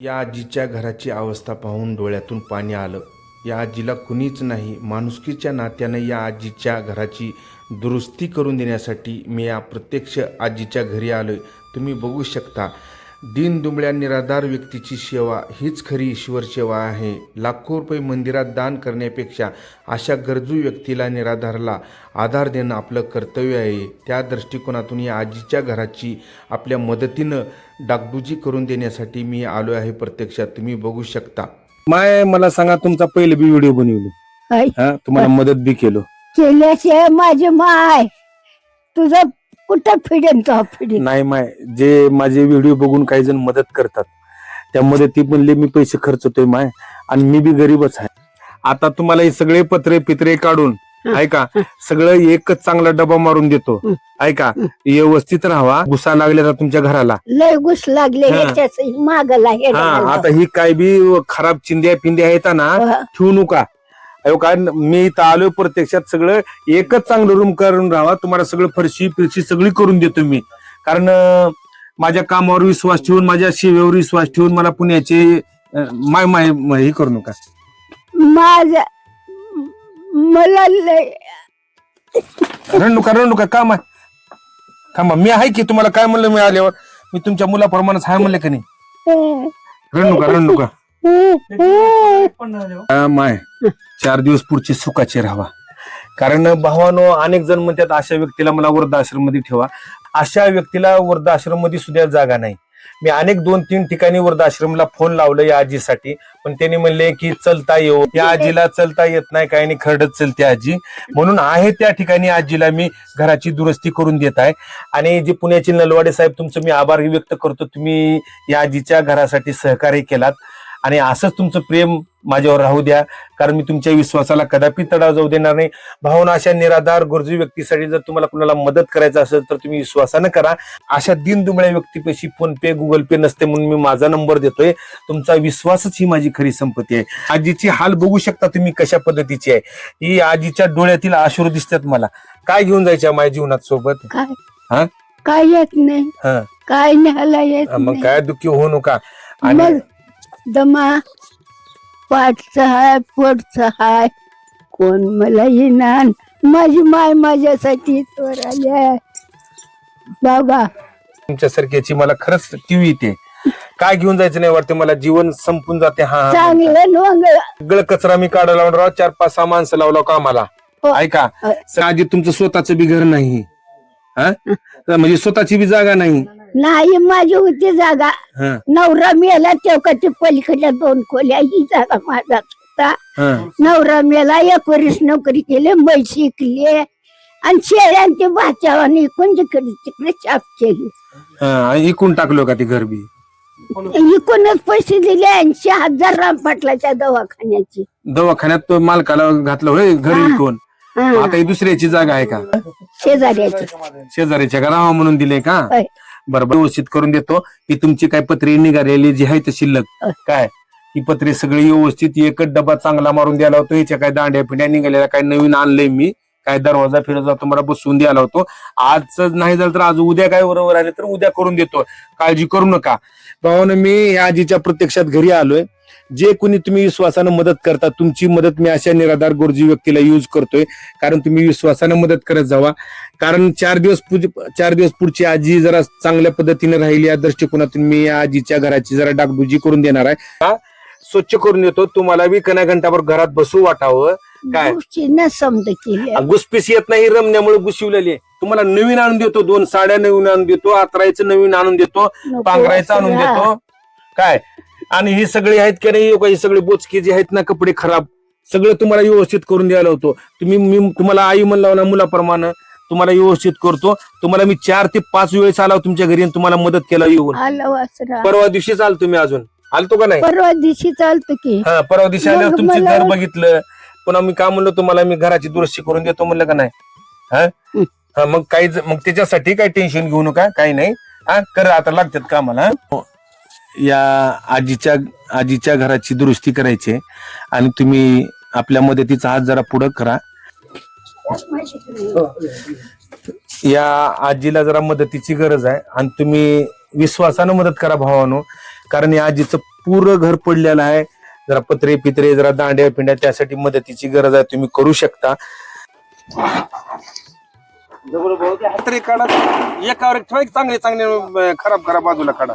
या आजीच्या घराची अवस्था पाहून डोळ्यातून पाणी आलं. या आजीला कुणीच नाही. माणुसकीच्या नात्यानं या आजीच्या घराची दुरुस्ती करून देण्यासाठी मी या प्रत्यक्ष आजीच्या घरी आलो आहे तुम्ही बघू शकता दीनदुबळ्या निराधार व्यक्तीची सेवा हीच खरी ईश्वर सेवा आहे. लाखो रुपये मंदिरात दान करण्यापेक्षा अशा गरजू व्यक्तीला निराधारला आधार देणं आपलं कर्तव्य आहे. त्या दृष्टिकोनातून या आजीच्या घराची आपल्या मदतीनं डागडुजी करून देण्यासाठी मी आलो आहे प्रत्यक्षात. तुम्ही बघू शकता. माय मला सांगा तुमचा पहिले बी व्हिडिओ बनवलो. तुम्हाला मदत बी केलो. केल्याशिवाय माझी माय तुझं कुठं फिडेन तो फिडेन? नाही माय जे माझे व्हिडिओ बघून काही जण मदत करतात. त्या मदती म्हणले मी पैसे खर्चतोय माय आणि मी बी गरीबच आहे. आता तुम्हाला हे सगळे पत्रे पित्रे काढून. ऐका सगळं एकच चांगला डबा मारून देतो. ऐका व्यवस्थित राहावा. गुसा लागल्या ना तुमच्या घराला. लय घुस लागले हा. ह्याच्याच मागला हे आता ही काय बी खराब चिंध्या पिंद्या आहेत ना ठेवू नका. अहो काय मी इथं आलोय प्रत्यक्षात सगळं एकच चांगलं रूम करून राहा तुम्हाला सगळं फरशी फिरशी सगळी करून देतो मी. कारण माझ्या कामावर विश्वास ठेवून माझ्या सेवेवर विश्वास ठेवून मला पुण्याचे माय माय माय हे करू नका. माझ मला लय नका नका काम आहे थांबा मी आहे की तुम्हाला काय म्हणलं मी आल्यावर मी तुमच्या मुलाप्रमाणेच आहे म्हणले का नाही? नका रडू नका माय चार दिवस पुढचे सुखाचे राहावा. कारण भावानो अनेक जण म्हणतात अशा व्यक्तीला मला वृद्धाश्रममध्ये ठेवा. अशा व्यक्तीला वृद्धाश्रममध्ये सुद्धा जागा नाही. मी अनेक दोन तीन ठिकाणी वृद्धाश्रमला फोन लावलं या आजीसाठी. पण त्यांनी म्हणले की चलता येऊ. या आजीला चलता येत नाही काही नाही खरडत चलते आजी. म्हणून आहे त्या ठिकाणी आजीला मी घराची दुरुस्ती करून देत आहे. आणि जे पुण्याचे नलवाडे साहेब तुमचं मी आभार व्यक्त करतो. तुम्ही या आजीच्या घरासाठी सहकार्य केलात. आणि असंच तुमचं प्रेम माझ्यावर राहू द्या. कारण मी तुमच्या विश्वासाला कदापि तडा जाऊ देणार नाही. भावना अशा निराधार गरजू व्यक्तीसाठी जर तुम्हाला कुणाला मदत करायचं असेल तर तुम्ही विश्वासानं करा. अशा दिनदुबळ्या व्यक्तीपाशी फोन पे गुगल पे नसते म्हणून मी माझा नंबर देतोय. तुमचा विश्वासच ही माझी खरी संपत्ती आहे. आजीची हाल बघू शकता तुम्ही कशा पद्धतीची आहे. ही आजीच्या डोळ्यातील आश्रू दिसतात मला. काय घेऊन जायच्या माझ्या जीवनात सोबत? हा? काय येत नाही. हा. काय न्यायला येत मग काय दुःखी होऊ नका. आणि दमा पाठचा हाय पोटचा हाय कोण मला येणार? माझी माय माझ्यासाठी आल्या बाबा. तुमच्यासारख्याची मला खरंच टीव्ही येते. काय घेऊन जायचं नाही वाटते मला? जीवन संपून जाते. हा हा. चांगलं सगळं कचरा मी काढायला लावून राव चार पाच सहा माणसं लावला कामाला. हो. ऐका. आजी तुमचं स्वतःच बी घर नाही. हा? म्हणजे स्वतःची बी जागा नाही. नाही माझी होती जागा. हा, नवरा मेला चौकाच्या पलीकडल्या दोन खोल्या ही जागा माझा होता. हा. नवरा मेला एक वर्ष नोकरी केली मै शिकली आणि शेळ्यान ते भाच्यावानी इकून जिकडे तिकडे चाप केली. हा, आणि इकून टाकलो का ते घर बी? इकूनच पैसे दिले ऐंशी हजार राम पाटलाच्या दवाखान्याची. दवाखान्यात तो मालकाला घातलं होय घर हा. इकून. हा, आता ही दुसऱ्याची जागा आहे का? शेजाऱ्याची. शेजारीच्या का राहा म्हणून दिले का? होय. बरोबर. व्यवस्थित करून देतो. की तुमची काय पत्रे निघालेली जी आहे ती शिल्लक. काय? ही पत्रे सगळी व्यवस्थित एकच डबा चांगला मारून द्यायला होतो. याच्या काय दांड्या पिंड्या निघालेल्या काय नवीन आणलंय मी. काय दरवाजा फिरवजा तुम्हाला बसवून द्यायला होतो. आज नाही झालं तर आज उद्या काय बरोबर आले तर उद्या करून देतो. काळजी करू नका. भावानं मी आजीच्या प्रत्यक्षात घरी आलोय. जे कोणी तुम्ही विश्वासानं मदत करता तुमची मदत मी अशा निराधार गरजू व्यक्तीला युज करतोय. कारण तुम्ही विश्वासानं मदत करत जावा. कारण चार दिवस चार दिवस पुढची आजी जरा चांगल्या पद्धतीने राहील या दृष्टिकोनातून मी या आजीच्या घराची जरा डागडुजी करून देणार आहे? स्वच्छ करून देतो. तुम्हाला बी कना घंटाभर घरात बसू वाटावं. काय? गुसपीस येत नाही रमण्यामुळे गुशिवलेली आहे. तुम्हाला नवीन आणून देतो दोन साड्या नवीन आणून देतो आतरायचं नवीन आणून देतो पांघरायचं आणून देतो. काय? आणि ही सगळी आहेत का नाही हे सगळे बोचके जे आहेत ना कपडे खराब सगळं तुम्हाला व्यवस्थित करून द्यायला होतो. तुम्ही मी तुम्हाला आई म्हणला ना मुलाप्रमाणे तुम्हाला व्यवस्थित करतो. तुम्हाला मी चार ते पाच वेळेस आला तुमच्या घरी आणि तुम्हाला मदत केला येऊन. आलं वासरा परवा दिवशीच आल तुम्ही अजून. आलतो का नाही? परवा दिवशी चालतो की. हा परवा दिवशी आल्यावर मग तुमचे मला- घर बघितलं. पुन्हा मी काय म्हणलो तुम्हाला मी घराची दुरुस्ती करून देतो म्हणलं का नाही? हा? हं. हा, मग काही मग त्याच्यासाठी काही टेन्शन घेऊ नका काही नाही. हा कर आता लागतात कामाला हा. या आजीच्या आजीच्या घराची दुरुस्ती करायची आहे. आणि तुम्ही आपल्या मदतीचा हात जरा पुढं करा. या आजीला जरा मदतीची गरज आहे. आणि तुम्ही विश्वासानं मदत करा भावानो. कारण या आजीचं पूर्ण घर पडलेलं आहे. जरा पत्रे पित्रे जरा दांड्या पिंड्या त्यासाठी मदतीची गरज आहे. तुम्ही करू शकता. एकावर एक ठेवा चांगले चांगले खराब खराब बाजूला काढा.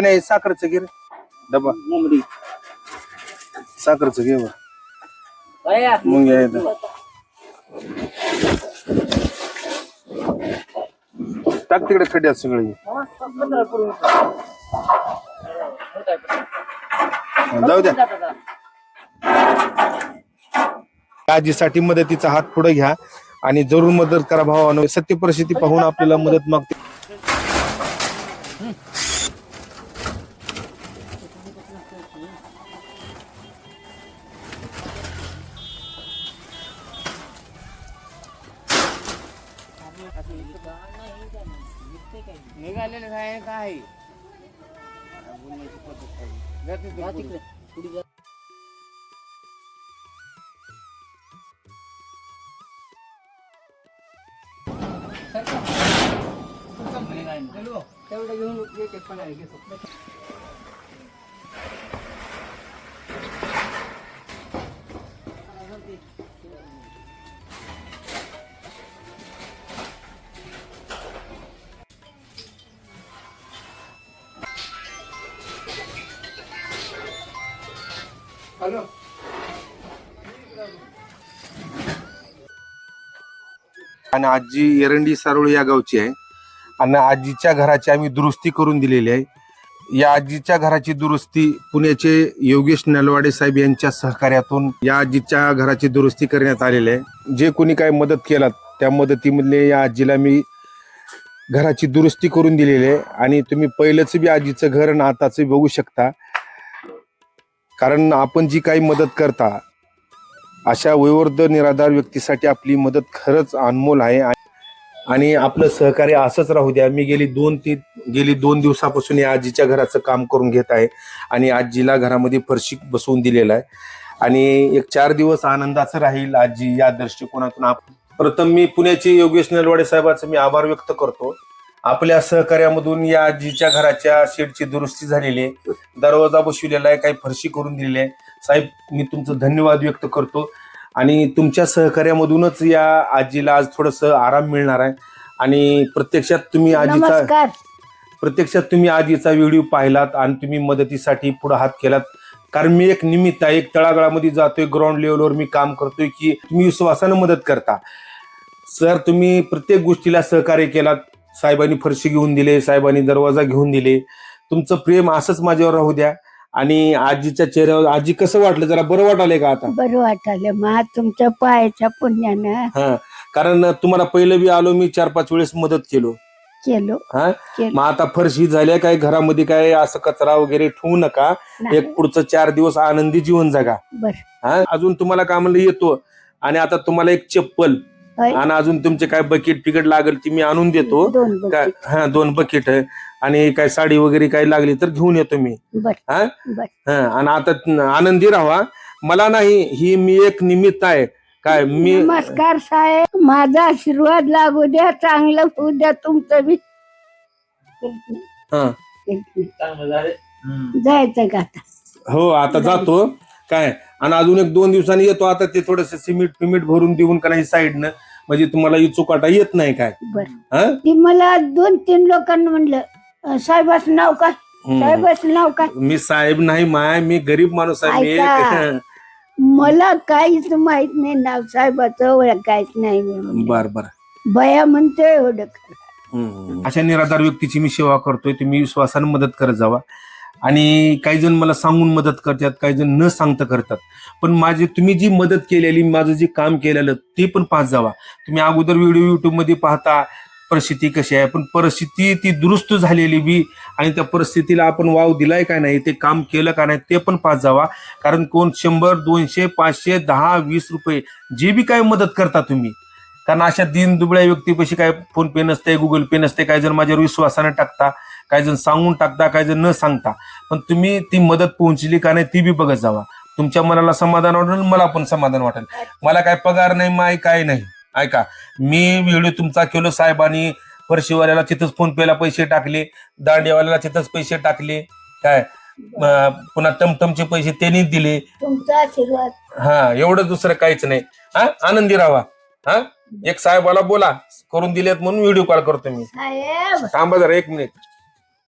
नाही साखरचं घे रे. डबा. साखरचं घे. मग इथं. टाक तिकडे खड्ड्यात सगळे. जाऊ द्या. आजीसाठी मदतीचा हात पुढे घ्या. आणि जरूर मदत करा भावानं. सत्य परिस्थिती पाहून आपल्याला मदत मागते. निघालेलं काय काय तेवढं घेऊन एक एक पगार घेतो. हॅलो. आणि आजी एरंडी सारोळ या गावची आहे. आणि आजीच्या घराची आम्ही दुरुस्ती करून दिलेली आहे. या आजीच्या घराची दुरुस्ती पुण्याचे योगेश नलवाडे साहेब यांच्या सहकार्यातून या आजीच्या घराची दुरुस्ती करण्यात आलेली आहे. जे कोणी काय मदत केला त्या मदतीमधले या आजीला मी घराची दुरुस्ती करून दिलेली आहे. आणि तुम्ही पहिलंच बी आजीचं घर आणि आताचं बघू शकता. कारण आपण जी काही मदत करता अशा वयोवृद्ध निराधार व्यक्तीसाठी आपली मदत खरंच अनमोल आहे. आणि आपलं सहकार्य असंच राहू द्या. मी गेली दोन ती गेली दोन दिवसापासून या आजीच्या घराचं काम करून घेत आहे आणि आजीला घरामध्ये फरशी बसवून दिलेलं आहे. आणि एक चार दिवस आनंदाचं राहील आजी या दृष्टिकोनातून. आप प्रथम मी पुण्याचे योगेश नलवाडे साहेबांचं मी आभार व्यक्त करतो. आपल्या सहकार्यामधून या आजीच्या घराच्या शेडची दुरुस्ती झालेली आहे. दरवाजा बसविलेला आहे काही फरशी करून दिलेली आहे. साहेब मी तुमचं धन्यवाद व्यक्त करतो. आणि तुमच्या सहकार्यामधूनच या आजीला आज थोडस आराम मिळणार आहे. आणि प्रत्यक्षात तुम्ही आजीचा नमस्कार. प्रत्यक्षात तुम्ही आजीचा व्हिडिओ पाहिलात आणि तुम्ही मदतीसाठी पुढे हात केलात. कारण मी एक निमित्त आहे एक तळागाळामध्ये जातोय ग्राउंड लेवलवर मी काम करतोय की तुम्ही विश्वासानं मदत करता. सर तुम्ही प्रत्येक गोष्टीला सहकार्य केलात. साहेबांनी फरशी घेऊन दिले साहेबांनी दरवाजा घेऊन दिले. तुमचं प्रेम असंच माझ्यावर राहू द्या. आणि आजीच्या चेहऱ्यावर आजी कसं वाटलं? जरा बरं वाटायलंय का आता? बरं वाटायलं मा तुमच्या पायाच्या पुण्यानं हा. कारण तुम्हाला पहिलं बी आलो मी चार पाच वेळेस मदत केलो. केलो. हा? केलो. मग आता फरशी झाल्या काय? घरामध्ये काय असं कचरा वगैरे ठेवू नका. नाही. एक पुढचं चार दिवस आनंदी जीवन जगा. बर. हा? अजून तुम्हाला कामाला येतो. आणि आता तुम्हाला एक चप्पल. होय. आणि अजून तुमचे काय बकेट पिकट लागेल ती मी आणून देतो. दोन काय. हा दोन बकेट आणि काय साडी वगैरे काय लागली तर घेऊन येतो मी. बर हा? हा आणि आता आनंदी राहा. मला नाही ही मी एक निमित्त आहे. काय मी नमस्कार साहेब. माझा आशीर्वाद लागू द्या चांगलं होऊ द्या तुमचं बी. हा. जायचं का आता? हो आता जातो. काय आणि अजून एक दोन दिवसांनी येतो. आता ते थोडस सिमेंट फिमेंट भरून देऊन का नाही साईडनं. म्हणजे तुम्हाला चुकाटा येत नाही काय. बर. हा? ती मला दोन तीन लोकांना म्हणलं "अं, साहेबाचं नाव काय हम्म. साहेबाचं नाव काय मी साहेब नाही माय मी गरीब माणूस आहे मी ऐका. एक मला काहीच माहीत नाही नाव साहेबाचं ओळख काहीच नाही मी म्हणलं. बर बर बया म्हणतोय. हम्म. अशा निराधार व्यक्तीची मी सेवा करतोय तुम्ही विश्वासानं मदत करत जावा आणि काही जण मला सांगून मदत करतात काही जण न सांगता करतात पण माझी तुम्ही जी मदत केलेली माझं जे काम केलेलं ते पण पाहत जावा तुम्ही अगोदर व्हिडिओ युट्यूबमध्ये पाहता परिस्थिती कशी आहे? पण परिस्थिती ती दुरुस्त झालेली बी आणि त्या परिस्थितीला आपण वाव दिलाय का नाही ते काम केलं का नाही ते पण पाहत जावा. कारण कोण शंभर दोनशे पाचशे दहा वीस रुपये जे बी काय मदत करता तुम्ही. कारण अशा दिन दुबळ्या व्यक्तीपाशी काय फोन पे नसते गुगल पे नसते काही जण माझ्यावर विश्वासाने टाकता काही जण सांगून टाकता काही जण न सांगता. पण तुम्ही ती मदत पोहोचली का नाही ती बी बघत जावा. तुमच्या मनाला समाधान वाटेल मला पण समाधान वाटेल. मला काय पगार नाही माय काय नाही. ऐका मी व्हिडिओ तुमचा केलो साहेबांनी फरशीवाल्याला तिथंच फोन पेला पैसे टाकले दांडेवाल्याला तिथंच पैसे टाकले काय अं, पुन्हा टमटमचे पैसे त्यांनीच दिले. तुमचा आशीर्वाद. हा एवढं दुसरं काहीच नाही. हा आनंदी राहा. हा एक साहेबाला बोला करून दिलेत म्हणून व्हिडिओ कॉल करतो मी. साहेब. थांबा जरा एक मिनिट